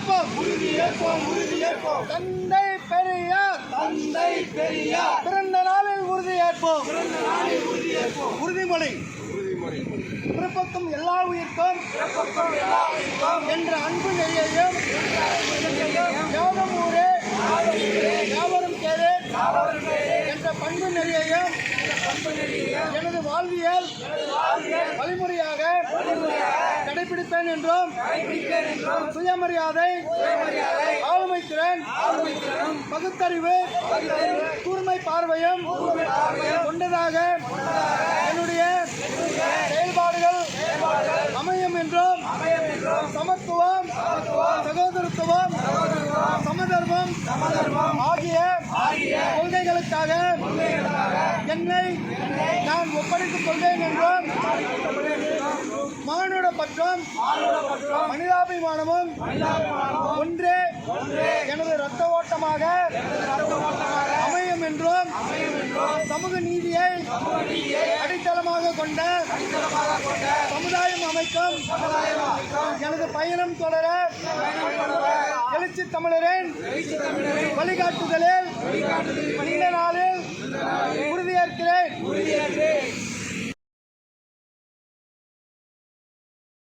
ஏற்போம் உறுதியேற்போம் உறுதியேற்போம் தந்தை பெரியார். தந்தை பெரியார். பிறந்த நாளில் உறுதி ஏற்போம். பிறந்த நாளில் உறுதியேற்போம் உறுதிமொழி. பிறப்புக்கும் எல்லா உயிர்க்கும் என்ற அன்பு நெறியையும் யோகம் ஊரே யாவரும் கேளு என்ற பண்பு நெறியையும் எனது வாழ்வியல் கடைபிடிப்பேன் என்றும் சுயமரியாதை ஆளுமை திறன் பகுத்தறிவு கூர்மை பார்வையும் கொண்டதாக என்னுடைய செயல்பாடுகள் அமையும் என்றும் சமத்துவம் சகோதரத்துவம் சமதர்மம் ஆகிய கொள்கைகளுக்காக என்னை நான் ஒப்படைத்துக் கொண்டேன் என்றும் மானுட பற்றும் மனிதாபிமானமும் ஒன்றே எனது ரத்த ஓட்டமாக அமையும் என்றும் சமூக நீதியை அடித்தளமாக கொண்ட சமுதாயம் அமைக்கும் எனது பயணம் தொடர எழுச்சி தமிழரின் வழிகாட்டுதலில் இந்த நாளில் உறுதியேற்கிறேன்.